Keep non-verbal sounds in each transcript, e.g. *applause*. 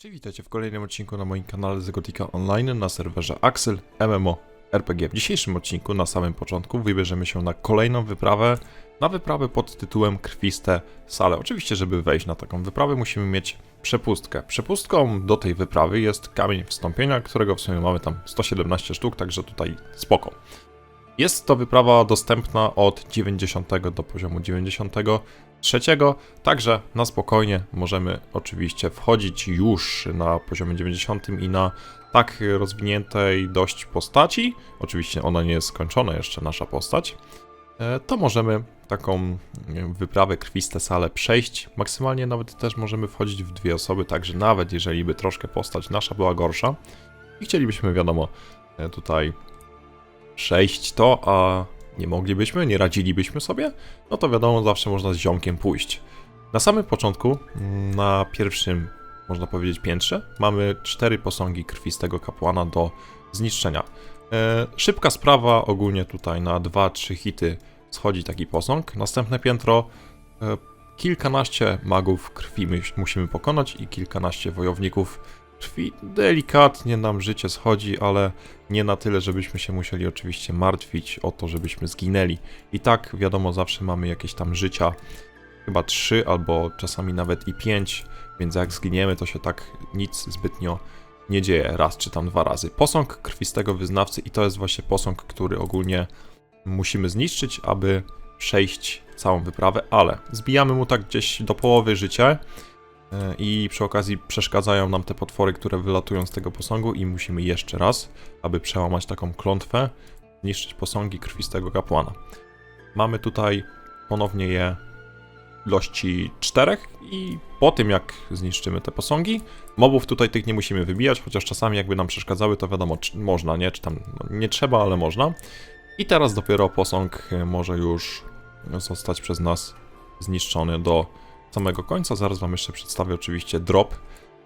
Cześć, witajcie w kolejnym odcinku na moim kanale Zegotika Online na serwerze Axel MMO RPG. W dzisiejszym odcinku, na samym początku, wybierzemy się na kolejną wyprawę, na wyprawę pod tytułem Krwiste Sale. Oczywiście, żeby wejść na taką wyprawę, musimy mieć przepustkę. Przepustką do tej wyprawy jest kamień wstąpienia, którego w sumie mamy tam 117 sztuk, także tutaj spoko. Jest to wyprawa dostępna od 90 do poziomu 93, także na spokojnie możemy oczywiście wchodzić już na poziomie 90 i na tak rozwiniętej dość postaci. Oczywiście ona nie jest skończona jeszcze, nasza postać. e, To możemy taką wyprawę krwiste sale przejść. Maksymalnie nawet też możemy wchodzić w dwie osoby, także nawet jeżeli by troszkę postać nasza była gorsza i chcielibyśmy, wiadomo, e, tutaj przejść to, a nie moglibyśmy, nie radzilibyśmy sobie, no to wiadomo, zawsze można z ziomkiem pójść. Na samym początku, na pierwszym, można powiedzieć, piętrze, mamy cztery posągi krwistego kapłana do zniszczenia. E, szybka sprawa, ogólnie tutaj na 2-3 hity schodzi taki posąg. Następne piętro, e, kilkanaście magów krwi my- musimy pokonać i kilkanaście wojowników. Delikatnie nam życie schodzi, ale nie na tyle, żebyśmy się musieli oczywiście martwić o to, żebyśmy zginęli. I tak, wiadomo, zawsze mamy jakieś tam życia, chyba 3 albo czasami nawet i 5, więc jak zginiemy, to się tak nic zbytnio nie dzieje, raz czy tam dwa razy. Posąg krwistego wyznawcy i to jest właśnie posąg, który ogólnie musimy zniszczyć, aby przejść całą wyprawę, ale zbijamy mu tak gdzieś do połowy życia i przy okazji przeszkadzają nam te potwory, które wylatują z tego posągu i musimy jeszcze raz, aby przełamać taką klątwę, zniszczyć posągi krwistego kapłana. Mamy tutaj ponownie je ilości czterech i po tym jak zniszczymy te posągi, mobów tutaj tych nie musimy wybijać, chociaż czasami jakby nam przeszkadzały, to wiadomo, czy można, nie? Czy tam no, nie trzeba, ale można. I teraz dopiero posąg e, może już zostać przez nas zniszczony do samego końca. Zaraz Wam jeszcze przedstawię oczywiście drop,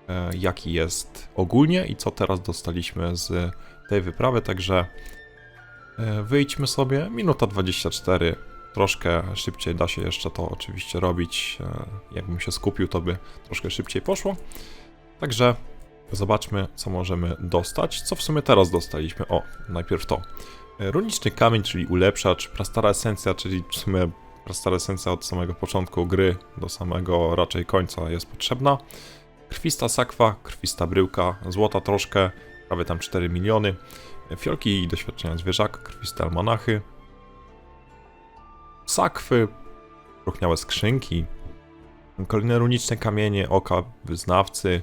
e, jaki jest ogólnie i co teraz dostaliśmy z tej wyprawy, także e, wyjdźmy sobie. Minuta 24. Troszkę szybciej da się jeszcze to oczywiście robić. E, Jakbym się skupił, to by troszkę szybciej poszło. Także zobaczmy, co możemy dostać. Co w sumie teraz dostaliśmy? O, najpierw to. Runiczny kamień, czyli ulepszacz, prastara esencja, czyli w sumie prastara esencja od samego początku gry do samego raczej końca jest potrzebna. Krwista sakwa, krwista bryłka, złota troszkę, prawie tam 4 miliony. Fiolki i doświadczenia zwierzaka, krwiste almanachy. Sakwy, ruchniałe skrzynki, kolejne runiczne kamienie, oka wyznawcy,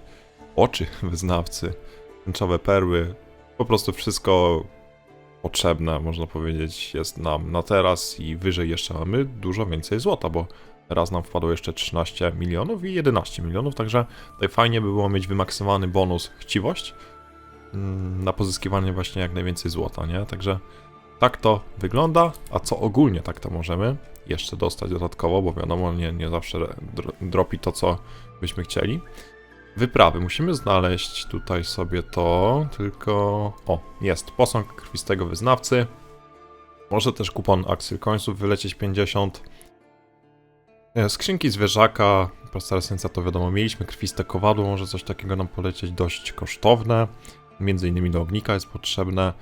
oczy *laughs* wyznawcy, tęczowe perły, po prostu wszystko potrzebne, można powiedzieć, jest nam na teraz i wyżej jeszcze mamy dużo więcej złota, bo raz nam wpadło jeszcze 13 milionów i 11 milionów, także tutaj fajnie by było mieć wymaksowany bonus chciwość mm, na pozyskiwanie właśnie jak najwięcej złota, nie? Także tak to wygląda, a co ogólnie tak to możemy jeszcze dostać dodatkowo, bo wiadomo, nie, nie zawsze dro- dropi to, co byśmy chcieli. Wyprawy. Musimy znaleźć tutaj sobie to, tylko... O, jest. Posąg krwistego wyznawcy. Może też kupon Axel Coinsów wylecieć 50. E, Skrzynki zwierzaka. Prosta esencja to wiadomo, mieliśmy krwiste kowadło, może coś takiego nam polecieć dość kosztowne. Między innymi do ognika jest potrzebne.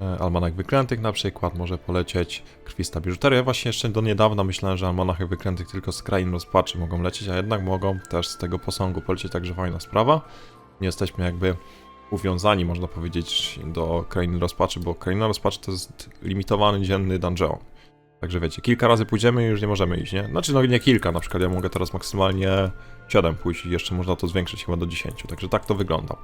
E, Almanach wyklętych na przykład może polecieć. Krwista biżuteria. Ja właśnie jeszcze do niedawna myślałem, że almanachy wyklętych tylko z krain rozpaczy mogą lecieć, a jednak mogą też z tego posągu polecieć, także fajna sprawa. Nie jesteśmy jakby uwiązani, można powiedzieć, do krainy rozpaczy, bo kraina rozpaczy to jest limitowany dzienny dungeon. Także wiecie, kilka razy pójdziemy i już nie możemy iść, nie? Znaczy, no nie kilka, na przykład ja mogę teraz maksymalnie 7 pójść i jeszcze można to zwiększyć chyba do 10, także tak to wygląda.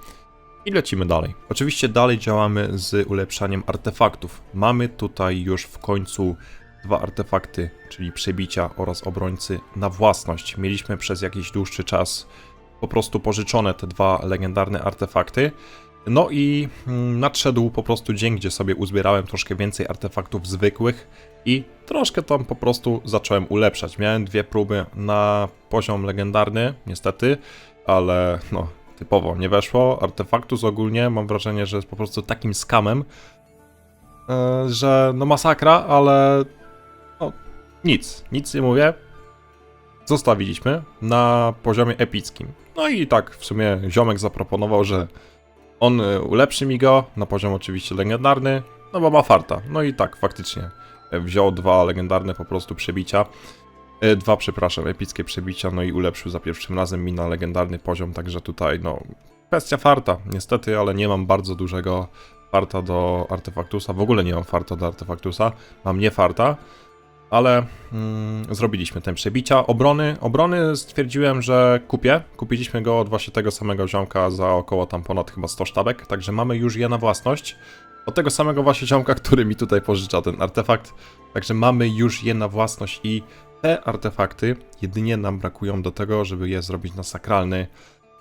I lecimy dalej. Oczywiście dalej działamy z ulepszaniem artefaktów. Mamy tutaj już w końcu dwa artefakty, czyli przebicia oraz obrońcy na własność. Mieliśmy przez jakiś dłuższy czas po prostu pożyczone te dwa legendarne artefakty. No i mm, nadszedł po prostu dzień, gdzie sobie uzbierałem troszkę więcej artefaktów zwykłych i troszkę tam po prostu zacząłem ulepszać. Miałem dwie próby na poziom legendarny, niestety, ale no typowo nie weszło. Artefaktus ogólnie mam wrażenie, że jest po prostu takim skamem, e, że no masakra, ale no nic, nic nie mówię. Zostawiliśmy na poziomie epickim. No i tak w sumie ziomek zaproponował, że on y, ulepszy mi go na poziom oczywiście legendarny, no bo ma farta. No i tak, faktycznie. Wziął dwa legendarne po prostu przebicia. Y, Dwa, przepraszam, epickie przebicia, no i ulepszył za pierwszym razem mi na legendarny poziom, także tutaj, no, kwestia farta, niestety, ale nie mam bardzo dużego farta do artefaktusa, w ogóle nie mam farta do artefaktusa, mam nie farta, ale mm, zrobiliśmy ten przebicia. Obrony, obrony stwierdziłem, że kupię. Kupiliśmy go od właśnie tego samego ziomka za około tam ponad chyba 100 sztabek, także mamy już je na własność. Od tego samego właśnie ziomka, który mi tutaj pożycza ten artefakt. Także mamy już je na własność i te artefakty jedynie nam brakują do tego, żeby je zrobić na sakralny,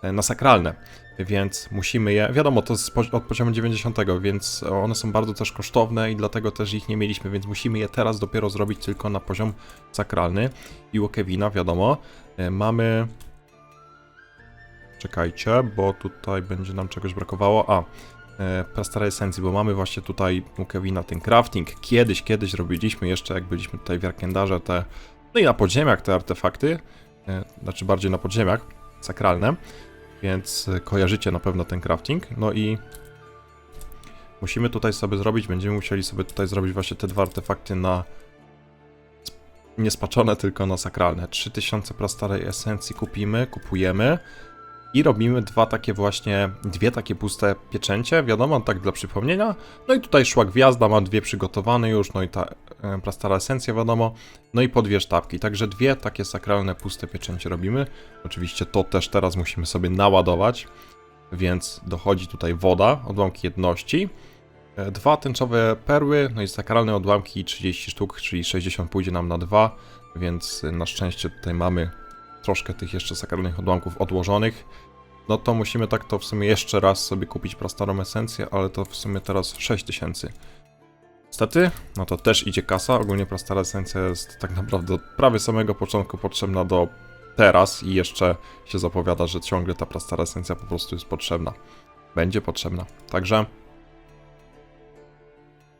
e, na sakralne. Więc musimy je, wiadomo, to pozi- od poziomu 90, więc one są bardzo też kosztowne i dlatego też ich nie mieliśmy, więc musimy je teraz dopiero zrobić tylko na poziom sakralny. I u Kevina, wiadomo, e, mamy... Czekajcie, bo tutaj będzie nam czegoś brakowało. A, e, prastara esencji, bo mamy właśnie tutaj u Kevina ten crafting. Kiedyś, kiedyś robiliśmy jeszcze, jak byliśmy tutaj w Jarkendarze, te, no i na podziemiach te artefakty, e, znaczy bardziej na podziemiach, sakralne, więc e, kojarzycie na pewno ten crafting. No i musimy tutaj sobie zrobić, będziemy musieli sobie tutaj zrobić właśnie te dwa artefakty na sp- nie spaczone, tylko na sakralne. 3000 prastarej esencji kupimy, kupujemy. I robimy dwa takie właśnie, dwie takie puste pieczęcie, wiadomo, tak dla przypomnienia. No i tutaj szła gwiazda, mam dwie przygotowane już, no i ta e, prastara esencja, wiadomo. No i po dwie sztabki, także dwie takie sakralne puste pieczęcie robimy. Oczywiście to też teraz musimy sobie naładować, więc dochodzi tutaj woda, odłamki jedności. E, Dwa tęczowe perły, no i sakralne odłamki 30 sztuk, czyli 60 pójdzie nam na dwa, więc e, na szczęście tutaj mamy troszkę tych jeszcze sakralnych odłamków odłożonych. No to musimy tak to w sumie jeszcze raz sobie kupić prastarą esencję, ale to w sumie teraz 6000. Niestety, no to też idzie kasa. Ogólnie prastara esencja jest tak naprawdę od prawie samego początku potrzebna do teraz i jeszcze się zapowiada, że ciągle ta prastara esencja po prostu jest potrzebna. Będzie potrzebna. Także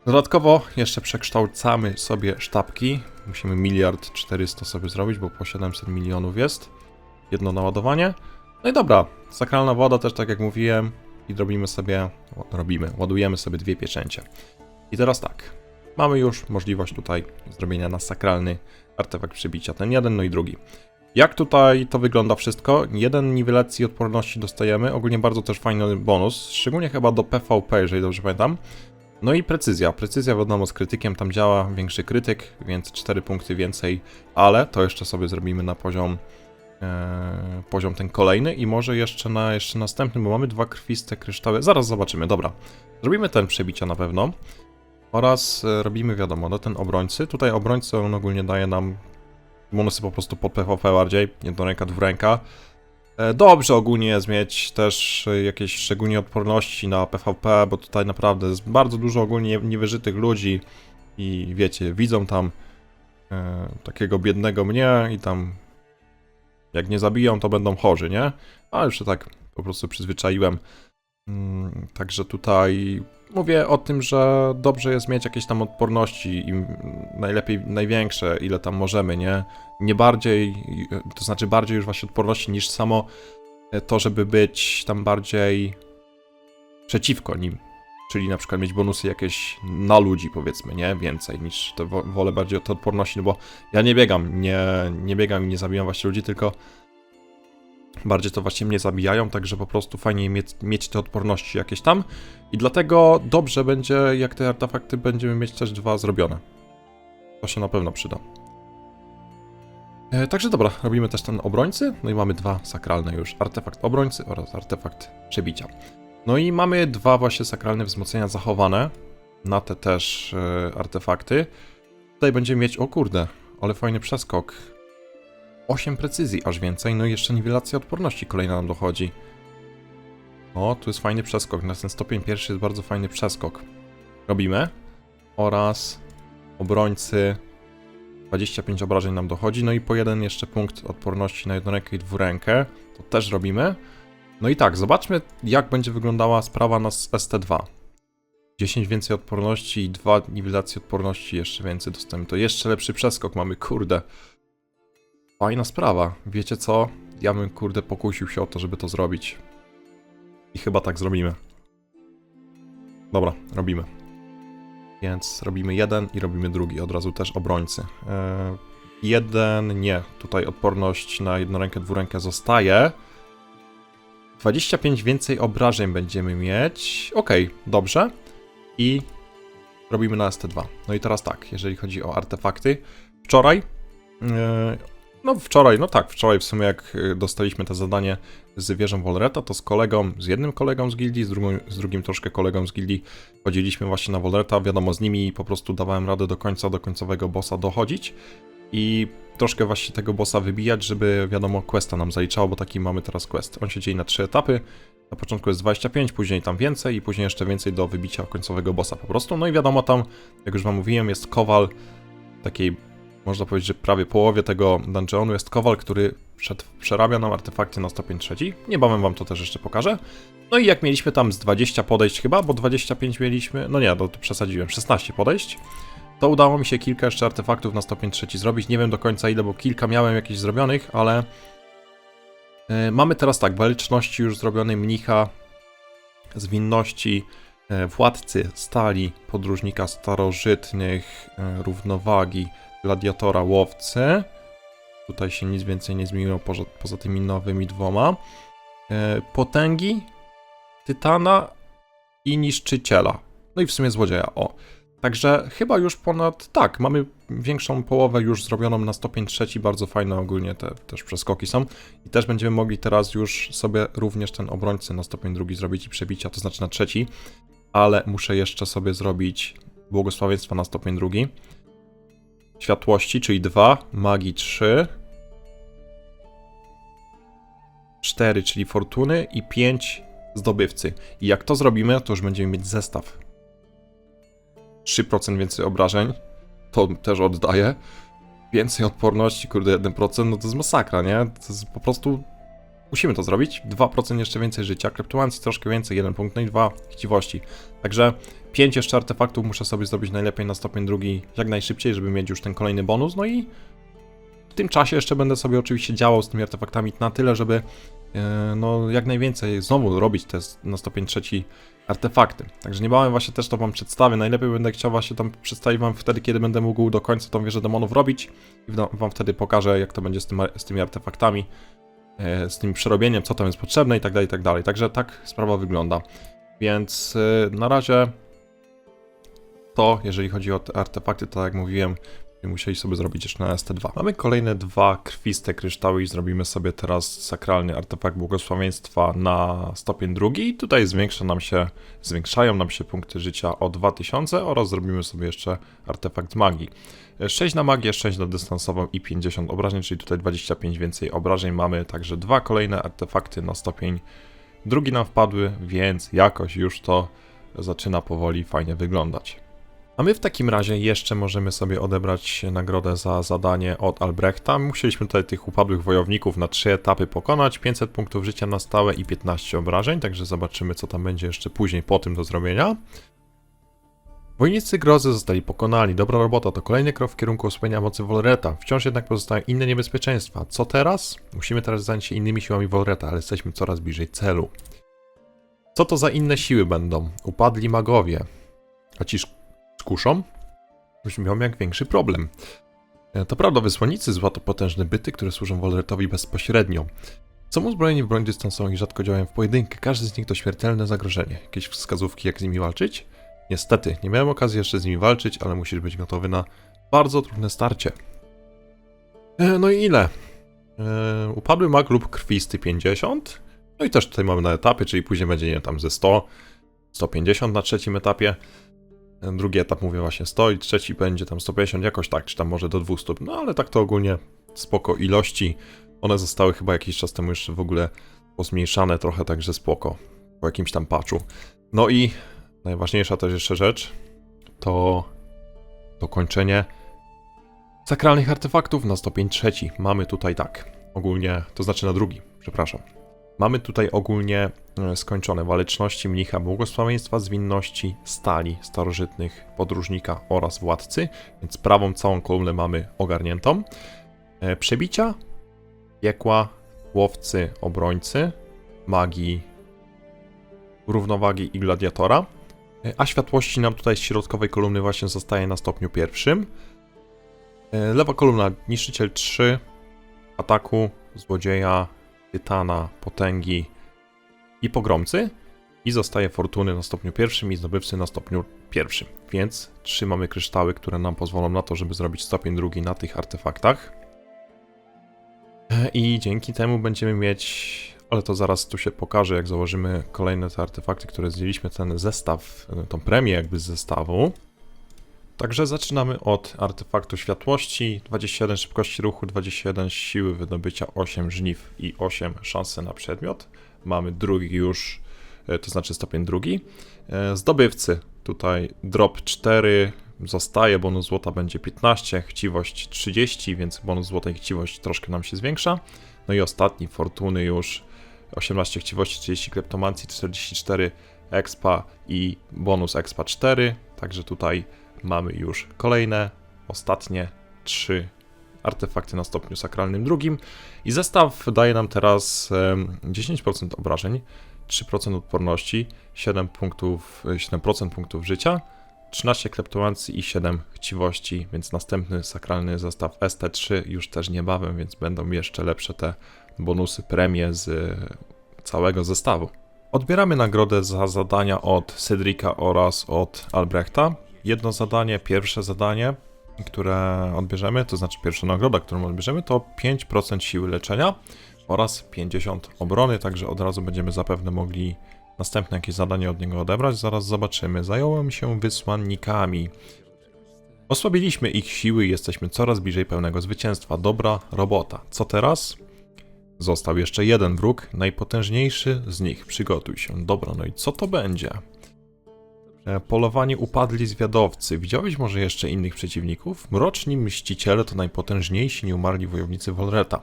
Dodatkowo jeszcze przekształcamy sobie sztabki. Musimy miliard 400 sobie zrobić, bo po 700 milionów jest. Jedno naładowanie. No i dobra, sakralna woda też tak jak mówiłem. I robimy sobie, robimy, ładujemy sobie dwie pieczęcie. I teraz tak, mamy już możliwość tutaj zrobienia na sakralny artefakt przybicia, ten jeden, no i drugi. Jak tutaj to wygląda wszystko? Jeden niwelacji odporności dostajemy, ogólnie bardzo też fajny bonus, szczególnie chyba do PvP, jeżeli dobrze pamiętam. No i precyzja. Precyzja wiadomo z krytykiem tam działa, większy krytyk, więc 4 punkty więcej, ale to jeszcze sobie zrobimy na poziom e, poziom ten kolejny i może jeszcze na jeszcze następny, bo mamy dwa krwiste kryształy. Zaraz zobaczymy, dobra. Zrobimy ten przebicia na pewno. Oraz e, robimy wiadomo, no ten obrońcy. Tutaj obrońcy on ogólnie daje nam bonusy po prostu pod PvP bardziej, jedno ręka, dwuręka. E, Dobrze ogólnie jest mieć też e, jakieś szczególnie odporności na PvP, bo tutaj naprawdę jest bardzo dużo ogólnie niewyżytych ludzi i wiecie, widzą tam e, takiego biednego mnie i tam jak nie zabiją, to będą chorzy, nie? A już się tak po prostu przyzwyczaiłem. Mm, Także tutaj mówię o tym, że dobrze jest mieć jakieś tam odporności i najlepiej największe, ile tam możemy, nie? Nie bardziej, to znaczy bardziej już właśnie odporności niż samo to, żeby być tam bardziej przeciwko nim. Czyli na przykład mieć bonusy jakieś na ludzi, powiedzmy, nie? Więcej niż to wo- wolę bardziej o te odporności, no bo ja nie biegam, nie, nie biegam i nie zabijam właśnie ludzi, tylko bardziej to właśnie mnie zabijają, także po prostu fajnie mieć, mieć te odporności jakieś tam. I dlatego dobrze będzie, jak te artefakty będziemy mieć też dwa zrobione. To się na pewno przyda. E, także dobra, robimy też ten obrońcy. No i mamy dwa sakralne już. Artefakt obrońcy oraz artefakt przebicia. No i mamy dwa właśnie sakralne wzmocnienia zachowane. Na te też e, artefakty. Tutaj będziemy mieć, o kurde, ale fajny przeskok. 8 precyzji aż więcej, no i jeszcze niwelacja odporności kolejna nam dochodzi. O, tu jest fajny przeskok, na ten stopień pierwszy jest bardzo fajny przeskok. Robimy. Oraz obrońcy 25 obrażeń nam dochodzi, no i po jeden jeszcze punkt odporności na jednorękę i dwurękę. To też robimy. No i tak, zobaczmy jak będzie wyglądała sprawa na s- ST2. 10 więcej odporności i 2 niwelacje odporności jeszcze więcej dostajemy. To jeszcze lepszy przeskok mamy, kurde. Fajna sprawa. Wiecie co? ja bym kurde pokusił się o to, żeby to zrobić. I chyba tak zrobimy. Dobra, robimy. Więc robimy jeden i robimy drugi, od razu też obrońcy. E, jeden nie, tutaj odporność na jednorękę, dwurękę zostaje. 25 więcej obrażeń będziemy mieć. Okej, dobrze. I robimy na ST2. No i teraz tak, jeżeli chodzi o artefakty. Wczoraj, e, no wczoraj, no tak, wczoraj w sumie jak e, dostaliśmy to zadanie z wieżą Wolreta, to z kolegą, z jednym kolegą z gildii, z, drugim, z drugim troszkę kolegą z gildii chodziliśmy właśnie na Wolreta, wiadomo, z nimi po prostu dawałem radę do końca, do końcowego bossa dochodzić i troszkę właśnie tego bossa wybijać, żeby wiadomo, questa nam zaliczało, bo taki mamy teraz quest. On się dzieje na trzy etapy. Na początku jest 25, później tam więcej i później jeszcze więcej do wybicia końcowego bossa po prostu. No i wiadomo, tam, jak już wam mówiłem, jest kowal takiej, można powiedzieć, że prawie połowie tego dungeonu jest kowal, który przerabia nam artefakty na stopień trzeci. Niebawem wam to też jeszcze pokażę. No i jak mieliśmy tam z 20 podejść chyba, bo 25 mieliśmy, no nie, no to przesadziłem, 16 podejść, to udało mi się kilka jeszcze artefaktów na stopień trzeci zrobić. Nie wiem do końca ile, bo kilka miałem jakichś zrobionych, ale e, mamy teraz tak, waleczności już zrobionej mnicha, zwinności, e, władcy stali, podróżnika starożytnych, e, równowagi, gladiatora, łowcy. Tutaj się nic więcej nie zmieniło poza, poza tymi nowymi dwoma. E, potęgi, tytana i niszczyciela. No i w sumie złodzieja, o. Także chyba już ponad, tak, mamy większą połowę już zrobioną na stopień trzeci, bardzo fajne ogólnie te też przeskoki są. I też będziemy mogli teraz już sobie również ten obrońcy na stopień drugi zrobić i przebicia, to znaczy na trzeci. Ale muszę jeszcze sobie zrobić błogosławieństwa na stopień drugi. Światłości, czyli 2, magii 3, 4, czyli fortuny i 5 zdobywcy. I jak to zrobimy, to już będziemy mieć zestaw 3% więcej obrażeń, to też oddaje. Więcej odporności, kurde, 1%, no to jest masakra, nie? To jest po prostu... Musimy to zrobić. 2% jeszcze więcej życia, kryptomancji troszkę więcej, 1 punkt, no i 2 chciwości. Także 5 jeszcze artefaktów muszę sobie zrobić najlepiej na stopień drugi jak najszybciej, żeby mieć już ten kolejny bonus, no i w tym czasie jeszcze będę sobie oczywiście działał z tymi artefaktami na tyle, żeby e, no jak najwięcej znowu robić te na stopień trzeci artefakty. Także niebawem właśnie też to wam przedstawię. Najlepiej będę chciał właśnie tam przedstawić wam wtedy, kiedy będę mógł do końca tą wieżę demonów robić i wam wtedy pokażę, jak to będzie z, tym, z tymi artefaktami, z tym przerobieniem, co tam jest potrzebne i tak dalej, i tak dalej. Także tak sprawa wygląda. Więc e, na razie to, jeżeli chodzi o te artefakty, to jak mówiłem, musieli sobie zrobić jeszcze na ST2. Mamy kolejne dwa krwiste kryształy i zrobimy sobie teraz sakralny artefakt błogosławieństwa na stopień drugi. Tutaj zwiększa nam się, zwiększają nam się punkty życia o 2000 oraz zrobimy sobie jeszcze artefakt magii. 6 na magię, 6 na dystansową i 50 obrażeń, czyli tutaj 25 więcej obrażeń mamy, także dwa kolejne artefakty na stopień drugi nam wpadły, więc jakoś już to zaczyna powoli fajnie wyglądać. A my w takim razie jeszcze możemy sobie odebrać nagrodę za zadanie od Albrechta. Musieliśmy tutaj tych upadłych wojowników na trzy etapy pokonać, 500 punktów życia na stałe i 15 obrażeń, także zobaczymy co tam będzie jeszcze później po tym do zrobienia. Wojnicy grozy zostali pokonani, dobra robota, to kolejny krok w kierunku osłabienia mocy Wolreta. Wciąż jednak pozostają inne niebezpieczeństwa. Co teraz? Musimy teraz zająć się innymi siłami Wolreta, ale jesteśmy coraz bliżej celu. Co to za inne siły będą? Upadli magowie. Ci kuszą, brzmią jak większy problem. E, To prawda, wysłannicy zła to potężne byty, które służą Wolretowi bezpośrednio. Są uzbrojeni w broń dystansową i rzadko działają w pojedynkę. Każdy z nich to śmiertelne zagrożenie. Jakieś wskazówki, jak z nimi walczyć? Niestety, nie miałem okazji jeszcze z nimi walczyć, ale musisz być gotowy na bardzo trudne starcie. E, No i ile? E, upadły mag lub krwisty 50. No i też tutaj mamy na etapie, czyli później będzie nie tam ze 100, 150 na trzecim etapie. Drugi etap mówię właśnie 100 i trzeci będzie tam 150, jakoś tak, czy tam może do 200. No ale tak to ogólnie spoko ilości. One zostały chyba jakiś czas temu jeszcze w ogóle pozmniejszane trochę, także spoko. Po jakimś tam patchu. No i najważniejsza też jeszcze rzecz to dokończenie sakralnych artefaktów na stopień trzeci. Mamy tutaj tak, ogólnie, to znaczy na drugi, przepraszam. Mamy tutaj ogólnie e, skończone waleczności mnicha, błogosławieństwa, zwinności, stali, starożytnych, podróżnika oraz władcy, więc prawą całą kolumnę mamy ogarniętą. E, Przebicia, piekła, łowcy, obrońcy, magii, równowagi i gladiatora. E, A światłości nam tutaj z środkowej kolumny właśnie zostaje na stopniu pierwszym. Lewa kolumna niszczyciel 3, ataku, złodzieja, tytana, potęgi i pogromcy. I zostaje fortuny na stopniu pierwszym i zdobywcy na stopniu pierwszym. Więc trzymamy kryształy, które nam pozwolą na to, żeby zrobić stopień drugi na tych artefaktach. E, I dzięki temu będziemy mieć, ale to zaraz tu się pokaże, jak założymy kolejne te artefakty, które zdjęliśmy, ten zestaw, e, tą premię jakby z zestawu. Także zaczynamy od artefaktu światłości, 21 szybkości ruchu, 21 siły wydobycia, 8 żniw i 8 szansy na przedmiot. Mamy drugi już, e, to znaczy stopień drugi. E, Zdobywcy, tutaj drop 4 zostaje, bonus złota będzie 15, chciwość 30, więc bonus złota i chciwość troszkę nam się zwiększa. No i ostatni, fortuny już 18 chciwości, 30 kleptomancji, 44 expa i bonus expa 4, także tutaj mamy już kolejne, ostatnie trzy artefakty na stopniu sakralnym drugim. I zestaw daje nam teraz em, 10% obrażeń, 3% odporności, 7 punktów, e, 7% punktów życia, 13 kleptomancji i 7 chciwości, więc następny sakralny zestaw ST3 już też niebawem, więc będą jeszcze lepsze te bonusy, premie z e, całego zestawu. Odbieramy nagrodę za zadania od Cedrika oraz od Albrechta. Jedno zadanie, pierwsze zadanie, które odbierzemy, to znaczy pierwsza nagroda, którą odbierzemy, to 5% siły leczenia oraz 50 obrony, także od razu będziemy zapewne mogli następne jakieś zadanie od niego odebrać. Zaraz zobaczymy. Zająłem się wysłannikami. Osłabiliśmy ich siły i jesteśmy coraz bliżej pełnego zwycięstwa. Dobra robota. Co teraz? Został jeszcze jeden wróg, najpotężniejszy z nich. Przygotuj się. Dobra, no i co to będzie? E, Polowanie upadli zwiadowcy. Widziałeś może jeszcze innych przeciwników? Mroczni mściciele to najpotężniejsi nieumarli wojownicy Wolreta.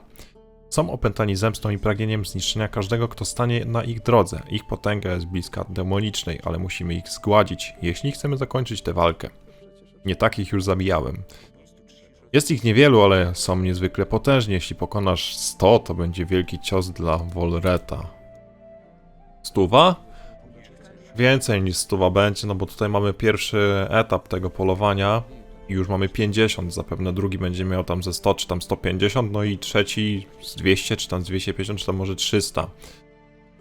Są opętani zemstą i pragnieniem zniszczenia każdego, kto stanie na ich drodze. Ich potęga jest bliska demonicznej, ale musimy ich zgładzić, jeśli chcemy zakończyć tę walkę. Nie takich już zabijałem. Jest ich niewielu, ale są niezwykle potężni. Jeśli pokonasz 100, to będzie wielki cios dla Wolreta. Stuwa? Więcej niż stuwa będzie, no bo tutaj mamy pierwszy etap tego polowania i już mamy 50, zapewne drugi będzie miał tam ze 100 czy tam 150, no i trzeci z 200 czy tam z 250 czy tam może 300.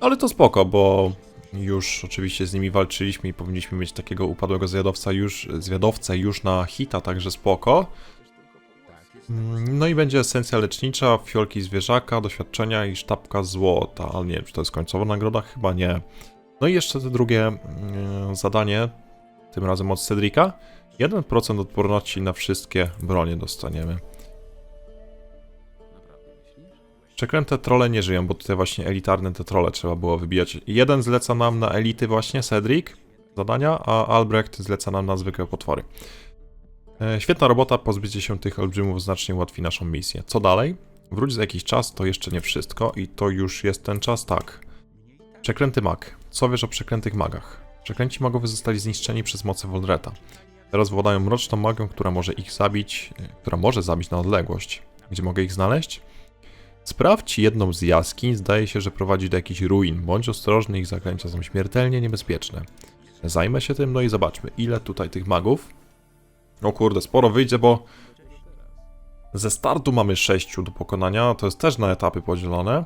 Ale to spoko, bo już oczywiście z nimi walczyliśmy i powinniśmy mieć takiego upadłego zwiadowca już, zwiadowcę już na hita, także spoko. No i będzie esencja lecznicza, fiolki zwierzaka, doświadczenia i sztabka złota, ale nie wiem, czy to jest końcowa nagroda? Chyba nie. No i jeszcze to drugie mm, zadanie, tym razem od Cedrika. 1% odporności na wszystkie bronie dostaniemy. Przeklęte trole nie żyją, bo tutaj właśnie elitarne te trole trzeba było wybijać. Jeden zleca nam na elity właśnie, Cedric, zadania, a Albrecht zleca nam na zwykłe potwory. E, Świetna robota, pozbycie się tych olbrzymów znacznie ułatwi naszą misję. Co dalej? Wróć za jakiś czas, to jeszcze nie wszystko i to już jest ten czas, tak. Przeklęty mag. Co wiesz o przeklętych magach? Przeklęci magowie zostali zniszczeni przez moce Voldreta. Teraz władają mroczną magią, która może ich zabić, e, która może zabić na odległość. Gdzie mogę ich znaleźć? Sprawdź jedną z jaskiń, zdaje się, że prowadzi do jakichś ruin. Bądź ostrożny, ich zaklęcia są śmiertelnie niebezpieczne. Zajmę się tym, no i zobaczmy, ile tutaj tych magów. O kurde, sporo wyjdzie, bo ze startu mamy 6 do pokonania, to jest też na etapy podzielone.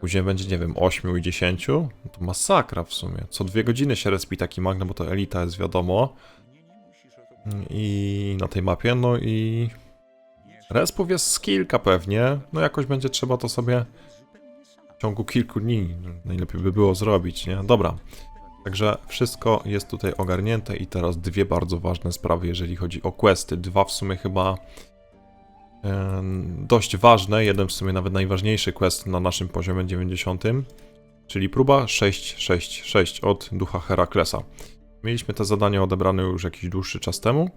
Później będzie, nie wiem, 8 i 10. No to masakra w sumie. Co dwie godziny się respi taki mag, no bo to elita jest wiadomo. I na tej mapie, no i... Respów jest kilka pewnie, no jakoś będzie trzeba to sobie w ciągu kilku dni najlepiej by było zrobić, nie? Dobra. Także wszystko jest tutaj ogarnięte i teraz dwie bardzo ważne sprawy, jeżeli chodzi o questy. Dwa w sumie chyba dość ważne, jeden w sumie nawet najważniejszy quest na naszym poziomie 90, czyli próba 666 od ducha Heraklesa. Mieliśmy te zadanie odebrane już jakiś dłuższy czas temu.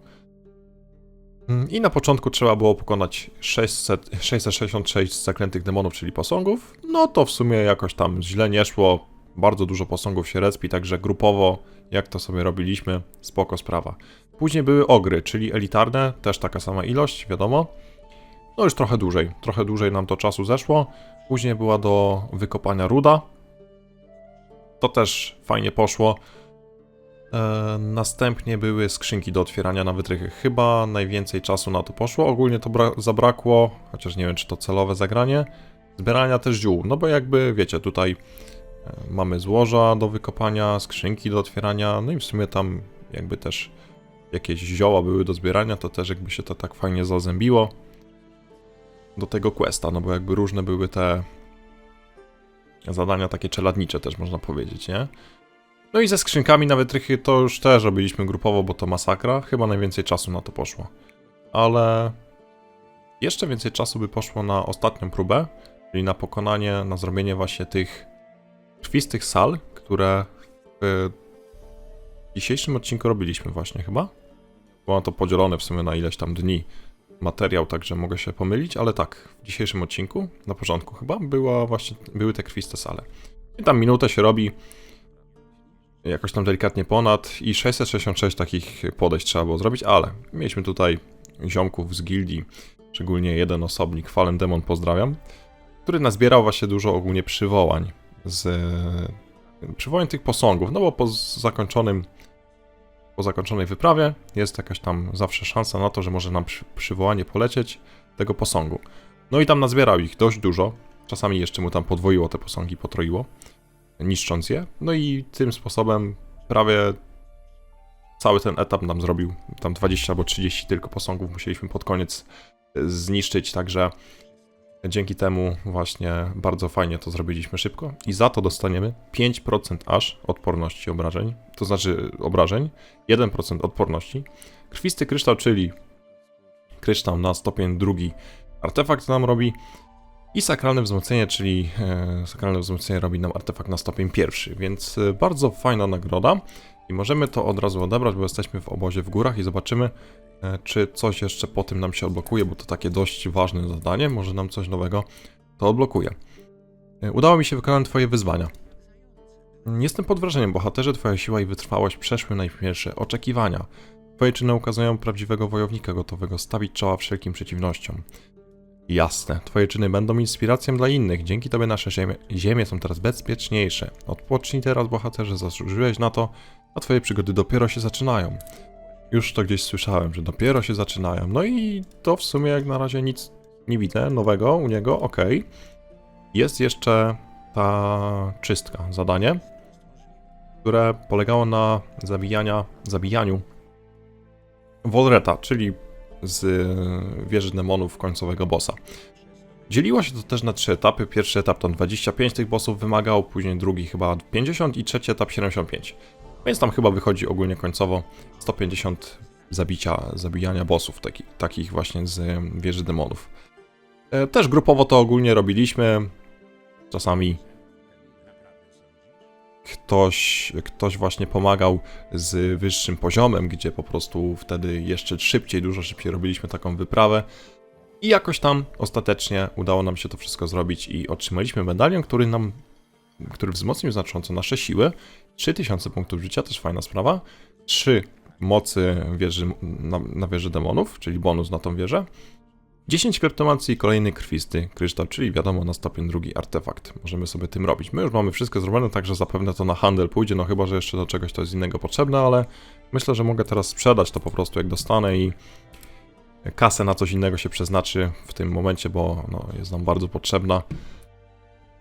Mm, I na początku trzeba było pokonać 600, 666 zaklętych demonów, czyli posągów. No to w sumie jakoś tam źle nie szło. Bardzo dużo posągów się respi, także grupowo, jak to sobie robiliśmy, spoko sprawa. Później były ogry, czyli elitarne, też taka sama ilość, wiadomo. No już trochę dłużej, trochę dłużej nam to czasu zeszło. Później była do wykopania ruda. To też fajnie poszło. E, następnie były skrzynki do otwierania na wytrychy. Chyba najwięcej czasu na to poszło. Ogólnie to bra- zabrakło, chociaż nie wiem, czy to celowe zagranie. Zbierania też ziół, no bo jakby wiecie, tutaj e, mamy złoża do wykopania, skrzynki do otwierania, no i w sumie tam jakby też jakieś zioła były do zbierania, to też jakby się to tak fajnie zazębiło do tego questa, no bo jakby różne były te zadania takie czeladnicze też można powiedzieć, nie? No i ze skrzynkami na wytrychy to już też robiliśmy grupowo, bo to masakra. Chyba najwięcej czasu na to poszło. Ale jeszcze więcej czasu by poszło na ostatnią próbę, czyli na pokonanie, na zrobienie właśnie tych krwistych sal, które w dzisiejszym odcinku robiliśmy właśnie chyba. Było to podzielone w sumie na ileś tam dni materiał, także mogę się pomylić, ale tak, w dzisiejszym odcinku, na porządku chyba, była właśnie, były te krwiste sale. I tam minutę się robi, jakoś tam delikatnie ponad i 666 takich podejść trzeba było zrobić, ale mieliśmy tutaj ziomków z gildii, szczególnie jeden osobnik, Fallen Demon pozdrawiam, który nazbierał właśnie dużo ogólnie przywołań z przywołań tych posągów, no bo po zakończonym po zakończonej wyprawie jest jakaś tam zawsze szansa na to, że może nam przy, przywołanie polecieć tego posągu. No i tam nazbierał ich dość dużo, czasami jeszcze mu tam podwoiło te posągi, potroiło niszcząc je. No i tym sposobem prawie cały ten etap nam zrobił. Tam 20 albo 30 tylko posągów musieliśmy pod koniec e, zniszczyć, także dzięki temu właśnie bardzo fajnie to zrobiliśmy szybko. I za to dostaniemy 5% aż odporności obrażeń, to znaczy obrażeń, 1% odporności. Krwisty kryształ, czyli kryształ na stopień drugi artefakt nam robi i sakralne wzmocnienie, czyli e, sakralne wzmocnienie robi nam artefakt na stopień pierwszy, więc e, bardzo fajna nagroda. I możemy to od razu odebrać, bo jesteśmy w obozie w górach i zobaczymy, czy coś jeszcze po tym nam się odblokuje, bo to takie dość ważne zadanie, może nam coś nowego to odblokuje. E, Udało mi się wykonać twoje wyzwania. Jestem pod wrażeniem, bohaterze, twoja siła i wytrwałość przeszły najśmielsze oczekiwania. Twoje czyny ukazują prawdziwego wojownika gotowego stawić czoła wszelkim przeciwnościom. Jasne, twoje czyny będą inspiracją dla innych. Dzięki tobie nasze ziemie, ziemie są teraz bezpieczniejsze. Odpocznij teraz, bohaterze, zasłużyłeś na to, a twoje przygody dopiero się zaczynają. Już to gdzieś słyszałem, że dopiero się zaczynają. No i to w sumie jak na razie nic nie widzę nowego u niego, ok. Jest jeszcze ta czystka, zadanie, które polegało na zabijania, zabijaniu Wolreta, czyli z wieży demonów końcowego bossa. Dzieliło się to też na trzy etapy. Pierwszy etap to 25 tych bossów wymagał, później drugi chyba 50 i trzeci etap 75. Więc tam chyba wychodzi ogólnie końcowo 150 zabicia, zabijania bossów, taki, takich właśnie z wieży demonów. E, Też grupowo to ogólnie robiliśmy. Czasami ktoś, ktoś właśnie pomagał z wyższym poziomem, gdzie po prostu wtedy jeszcze szybciej, dużo szybciej robiliśmy taką wyprawę. I jakoś tam ostatecznie udało nam się to wszystko zrobić i otrzymaliśmy medalion, który nam, który wzmocnił znacząco nasze siły. 3000 punktów życia, też fajna sprawa. 3 mocy wieży, na, na wieży demonów, czyli bonus na tą wieżę. 10 kleptomancji i kolejny krwisty kryształ, czyli wiadomo na stopień drugi artefakt. Możemy sobie tym robić. My już mamy wszystko zrobione, także zapewne to na handel pójdzie, no chyba, że jeszcze do czegoś to jest innego potrzebne, ale myślę, że mogę teraz sprzedać to po prostu jak dostanę i kasę na coś innego się przeznaczy w tym momencie, bo no, jest nam bardzo potrzebna.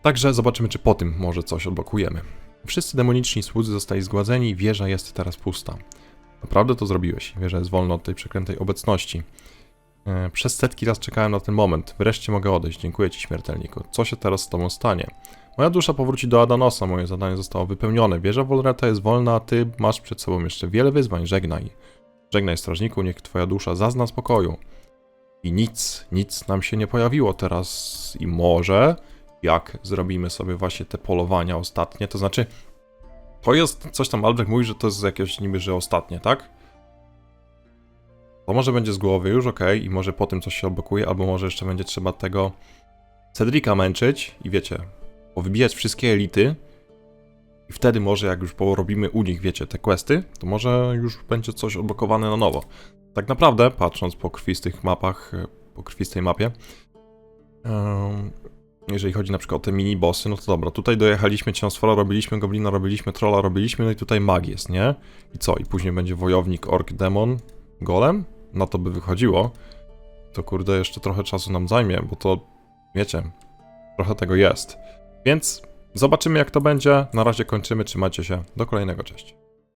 Także zobaczymy, czy po tym może coś odblokujemy. Wszyscy demoniczni słudzy zostali zgładzeni, wieża jest teraz pusta. Naprawdę to zrobiłeś. Wieża jest wolna od tej przeklętej obecności. E, Przez setki raz czekałem na ten moment. Wreszcie mogę odejść. Dziękuję ci, śmiertelniku. Co się teraz z tobą stanie? Moja dusza powróci do Adanosa. Moje zadanie zostało wypełnione. Wieża Wolreta jest wolna, a ty masz przed sobą jeszcze wiele wyzwań. Żegnaj. Żegnaj, strażniku, niech twoja dusza zazna spokoju. I nic, nic nam się nie pojawiło teraz. I może, jak zrobimy sobie właśnie te polowania ostatnie, to znaczy, to jest, coś tam Albrecht mówi, że to jest jakieś niby, że ostatnie, tak? To może będzie z głowy już, ok, i może po tym coś się odblokuje, albo może jeszcze będzie trzeba tego Cedrika męczyć i wiecie, powybijać wszystkie elity i wtedy może jak już porobimy u nich, wiecie, te questy, to może już będzie coś odblokowane na nowo. Tak naprawdę, patrząc po krwistych mapach, po krwistej mapie. Jeżeli chodzi na przykład o te mini-bossy, no to dobra, tutaj dojechaliśmy ciąsfora, robiliśmy goblina, robiliśmy trolla, robiliśmy, no i tutaj mag jest, nie? I co? I później będzie wojownik, ork, demon, golem? Na to by wychodziło. To kurde, jeszcze trochę czasu nam zajmie, bo to, wiecie, trochę tego jest. Więc zobaczymy jak to będzie. Na razie kończymy, trzymajcie się, do kolejnego, cześć.